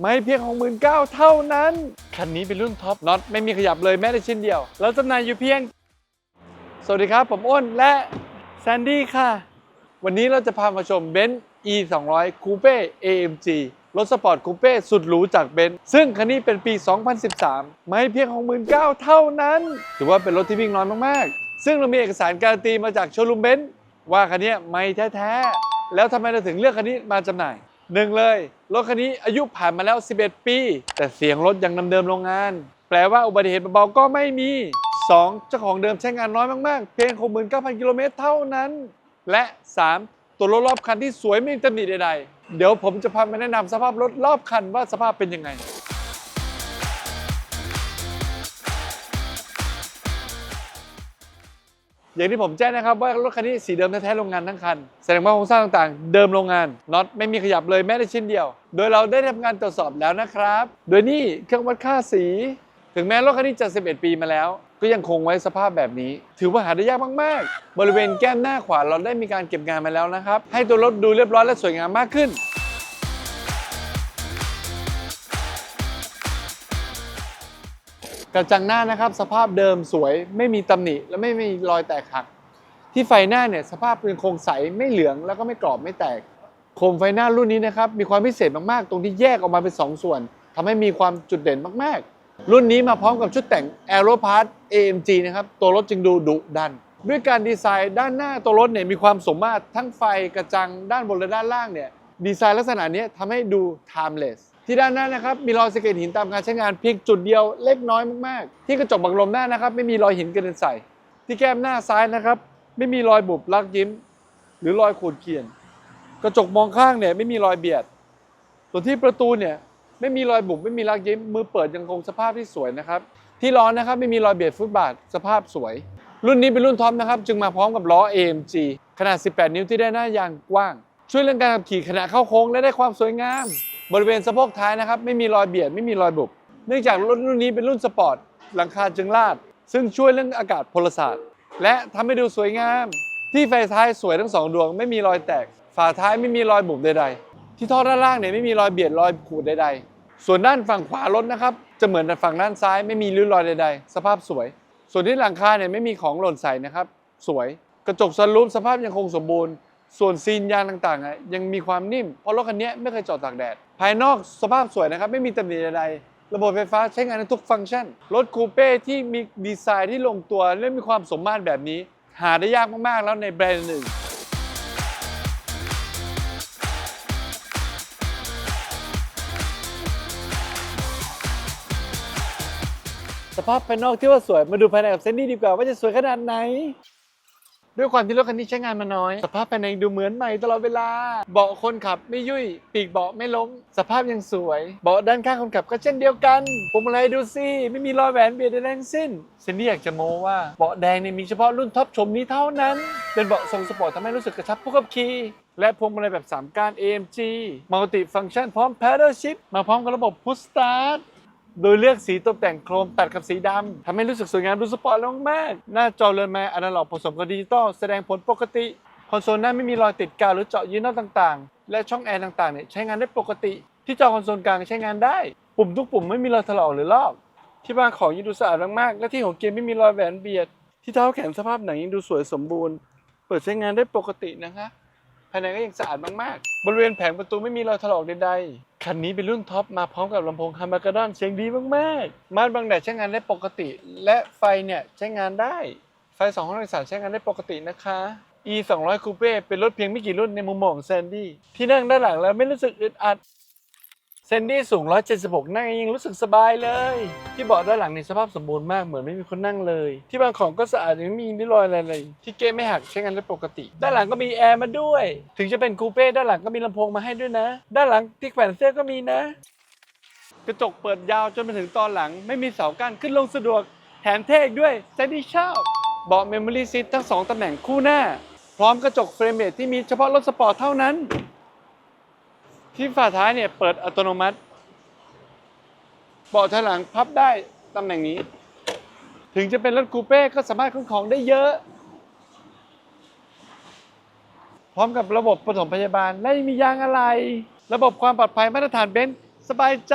ไม่เพียงของหมื่นเก้าเท่านั้น คันนี้เป็นรุ่นท็อปน็อตไม่มีขยับเลยแม้แต่ชิ้นเดียว แล้วจำหน่ายอยู่เพียง สวัสดีครับ ผมอ้นและแซนดี้ค่ะ วันนี้เราจะพามาชมเบนซ์ e 2 0 0 Coupe AMG รถสปอร์ตคูเป้สุดหรูจากเบนซ์ซึ่งคันนี้เป็นปี 2013 ไม่เพียงของหมื่นเก้าเท่านั้น ถือว่าเป็นรถที่วิ่งน้อยมากๆ ซึ่งเรามีเอกสารการันตีมาจากโชว์รูมเบนซ์ว่าคันนี้ไม่แท้ๆ แล้วทำไมเราถึงเลือกคันนี้มาจำหน่ายหนึ่งเลย รถคันนี้อายุผ่านมาแล้ว 11 ปี แต่เสียงรถยังเดิมๆโรงงาน แปลว่าอุบัติเหตุเบาๆก็ไม่มี 2. เจ้าของเดิมใช้งานน้อยมากๆ เพียง 69,000 กิโลเมตรเท่านั้น และ 3. ตัวรถรอบคันที่สวยไม่มีตำหนิใดๆ เดี๋ยวผมจะพามาแนะนำสภาพรถรอบคันว่าสภาพเป็นยังไง อย่างที่ผมแจ้งนะครับว่ารถคันนี้สีเดิมแท้ๆโรงงานทั้งคัน แสดงว่าโครงสร้างต่างๆ เดิมโรงงานน็อตไม่มีขยับเลยแม้แต่ชิ้นเดียว โดยเราได้ทำการตรวจสอบแล้วนะครับ โดยนี่เครื่องวัดค่าสี ถึงแม้รถคันนี้จะ 11 ปีมาแล้ว ก็ยังคงไว้สภาพแบบนี้ ถือว่าหาได้ยากมากๆ บริเวณแก้มหน้าขวาเราได้มีการเก็บงานมาแล้วนะครับให้ตัวรถดูเรียบร้อยและสวยงามมากขึ้น กระจังหน้านะครับสภาพเดิมสวยไม่มีตำหนิและไม่มีรอยแตกหัก ที่ไฟหน้าเนี่ยสภาพยังคงใสไม่เหลืองแล้วก็ไม่กรอบไม่แตก โคมไฟหน้ารุ่นนี้นะครับมีความพิเศษมากๆ ตรงที่แยกออกมาเป็น 2 ส่วนทำให้มีความจุดเด่นมากๆ รุ่นนี้มาพร้อมกับชุดแต่ง Aero Part AMG นะครับตัวรถจึงดูดุดัน ด้วยการดีไซน์ด้านหน้าตัวรถเนี่ยมีความสมมาตรทั้งไฟกระจังด้านบนและด้านล่างเนี่ยดีไซน์ลักษณะนี้ทำให้ดู timeless ที่ด้านหน้านะครับมีรอยสะเก็ดหินตามการใช้งานเพียงจุดเดียวเล็กน้อยมากๆ ที่กระจกบังลมหน้านะครับไม่มีรอยหินกระเด็นใส่ ที่แก้มหน้าซ้ายนะครับไม่มีรอยบุบลักยิ้ม หรือรอยขูดเขียน กระจกมองข้างเนี่ยไม่มีรอยเบียด ส่วนที่ประตูเนี่ยไม่มีรอยบุบไม่มีลักยิ้ม มือเปิดยังคงสภาพที่สวยนะครับที่ล้อนะครับไม่มีรอยเบียดฟุตบาทสภาพสวย รุ่นนี้เป็นรุ่นท็อปนะครับจึงมาพร้อมกับล้อ AMG ขนาด 18 นิ้วที่ได้หน้ายางกว้าง ช่วยเรื่องการขับขี่ขณะเข้าโค้งและได้ความสวยงาม บริเวณสะโพกท้ายนะครับไม่มีรอยเบียดไม่มีรอยบุบเนื่องจากรถรุ่นนี้เป็นรุ่นสปอร์ตหลังคาจึงลาด ซึ่งช่วยเรื่องอากาศพลศาสตร์ และทำให้ดูสวยงาม ที่ไฟท้ายสวยทั้งสองดวง ไม่มีรอยแตก ฝาท้ายไม่มีรอยบุบใดๆ ที่ท่อด้านล่างเนี่ยไม่มีรอยเบียดรอยขูดใดๆ ส่วนด้านฝั่งขวารถนะครับจะเหมือนฝั่งด้านซ้ายไม่มีริ้วรอยใดๆ สภาพสวย ส่วนที่หลังคาเนี่ยไม่มีของหล่นใส่นะครับสวย กระจกซันรูฟสภาพยังคงสมบูรณ์ ส่วนซีนยางต่างๆยังมีความนิ่ม เพราะรถคันนี้ไม่เคยจอดตากแดด ภายนอกสภาพสวยนะครับ ไม่มีตำหนิใดๆระบบไฟฟ้าใช้งานในทุกฟังก์ชัน รถคูเป้ที่มีดีไซน์ที่ลงตัว และมีความสมมาตรแบบนี้ หาได้ยากมากๆแล้วในแบรนด์อื่นสภาพภายนอกที่ว่าสวยมาดูภายในกับเซนดี้ดีกว่าว่าจะสวยขนาดไหน ด้วยความที่รถคันนี้ใช้งานมาน้อย สภาพภายในดูเหมือนใหม่ตลอดเวลา เบาะคนขับไม่ยุ่ย ปีกเบาะไม่ล้ม สภาพยังสวย เบาะด้านข้างคนขับก็เช่นเดียวกันพวงมาลัยดูสิไม่มีรอยแหวนเบียดใดทั้งสิ้นเซนดี้อยากจะโม้ว่าเบาะแดงเนี่ยมีเฉพาะรุ่นท็อปชมนี้เท่านั้น เป็นเบาะทรงสปอร์ตทำให้รู้สึกกระชับผู้ขับขี่และพวงมาลัยแบบ 3 ก้าน AMG Multi Function พร้อม Paddle Shift มาพร้อมกับระบบ Push Start โดยเลือกสีตกแต่งโครมตัดกับสีดำทำให้รู้สึกสวยงามดูสปอร์ตมาก หน้าจอเรือนไม้อนาล็อกผสมกับดิจิตอลแสดงผลปกติ คอนโซลหน้าไม่มีรอยติดกาวหรือเจาะยีนอลต่างๆ และช่องแอร์ต่างๆเนี่ยใช้งานได้ปกติ ที่จอคอนโซลกลางใช้งานได้ ปุ่มทุกปุ่มไม่มีรอยถลอกหรือลอก ที่วางของยังดูสะอาดมากๆและที่หัวเกียร์ไม่มีรอยแหวนเบียด ที่เท้าแขนสภาพหนังยังดูสวยสมบูรณ์ เปิดใช้งานได้ปกตินะคะภายในก็ยังสะอาดมากๆ บริเวณแผงประตูไม่มีรอยถลอกใดๆ คันนี้เป็นรุ่นท็อปมาพร้อมกับลำโพงฮาร์มากาดอนเสียงดีมากๆม่านบังแดดใช้งานได้ปกติ และไฟเนี่ยใช้งานได้ ไฟสองห้องโดยสารใช้งานได้ปกตินะคะ e 2 0 0 Coupe เป็นรถเพียงไม่กี่รุ่นในมุมมองแซนดี้ที่นั่งด้านหลังแล้วไม่รู้สึกอึดอัด แซนดี้สูง 176 นั่งยังรู้สึกสบายเลย ที่เบาะด้านหลังในสภาพสมบูรณ์มากเหมือนไม่มีคนนั่งเลย ที่บางของก็สะอาดยังไม่มีริ้วรอยอะไรเลย ที่เกมไม่หักใช้งานได้ปกติ ด้านหลังก็มีแอร์มาด้วย ถึงจะเป็นคูเป้ด้านหลังก็มีลำโพงมาให้ด้วยนะ ด้านหลังที่แขวนเสื้อก็มีนะ กระจกเปิดยาวจนไปถึงตอนหลัง ไม่มีเสากั้นขึ้นลงสะดวกแถมเท่อีกด้วยแซนดี้ชอบเบาะเมมโมรี่ซีททั้งสองตำแหน่งคู่หน้า พร้อมกระจกเฟรมเรทที่มีเฉพาะรถสปอร์ตเท่านั้น ที่ฝาท้ายเนี่ยเปิดอัตโนมัติ เบาะถอยหลังพับได้ตำแหน่งนี้ ถึงจะเป็นรถคูเป้ก็สามารถขนของได้เยอะ พร้อมกับระบบปฐมพยาบาลไม่มียางอะไร ระบบความปลอดภัยมาตรฐานเบนซ์สบายใจ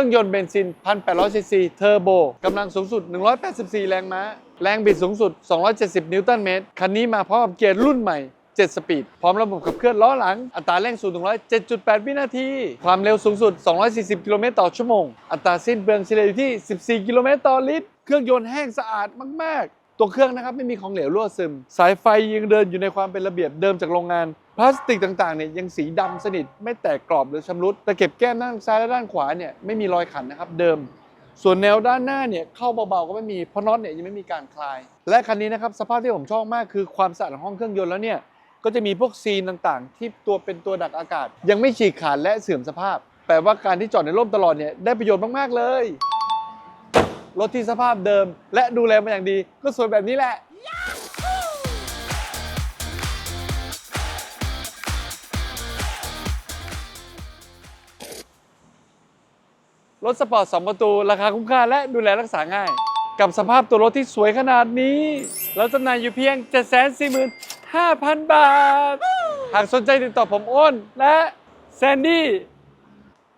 รื่องยนต์เบนซิน 1,800ซีซีเทอร์โบกำลังสูงสุด 184 แรงม้า แรงบิดสูงสุด 270 นิวตันเมตร คันนี้มาพร้อมเกียร์รุ่นใหม่ 7 สปีด พร้อมระบบขับเคลื่อนล้อหลัง อัตราเร่ง0ถึง100 7.8 วินาที ความเร็วสูงสุด 240 กิโลเมตรต่อชั่วโมง อัตราสิ้นเปลืองเฉลี่ยอยู่ที่ 14 กิโลเมตรต่อลิตร เครื่องยนต์แห้งสะอาดมาก ๆ ตัวเครื่องนะครับไม่มีของเหลวรั่วซึม สายไฟยังเดินอยู่ในความเป็นระเบียบเดิมจากโรงงาน พลาสติกต่างๆเนี่ยยังสีดำสนิท ไม่แตกกรอบหรือชำรุดแตะเข็บแก้มด้านซ้ายและด้านขวาเนี่ยไม่มีรอยขันนะครับเดิม ส่วนแนวด้านหน้าเนี่ยเข้าเบาๆก็ไม่มีเพราะน็อตเนี่ยยังไม่มีการคลาย และคันนี้นะครับสภาพที่ผมชอบมากคือความสะอาดของห้องเครื่องยนต์แล้วเนี่ยก็จะมีพวกซีนต่างๆ ที่ตัวเป็นตัวดักอากาศ ยังไม่ฉีกขาดและเสื่อมสภาพ แปลว่าการที่จอดในร่มตลอดเนี่ยได้ประโยชน์มากๆเลย รถที่สภาพเดิม และดูแลมาอย่างดี ก็สวยแบบนี้แหละ รถสปอร์ต2ประตู ราคาคุ้มค่าและดูแลรักษาง่าย กับสภาพตัวรถที่สวยขนาดนี้เราจำหน่ายอยู่เพียง 745,000 บาท หากสนใจติดต่อผมอ้นและแซนดี้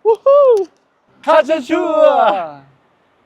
วู้ฮู้ข้าจะชัวร์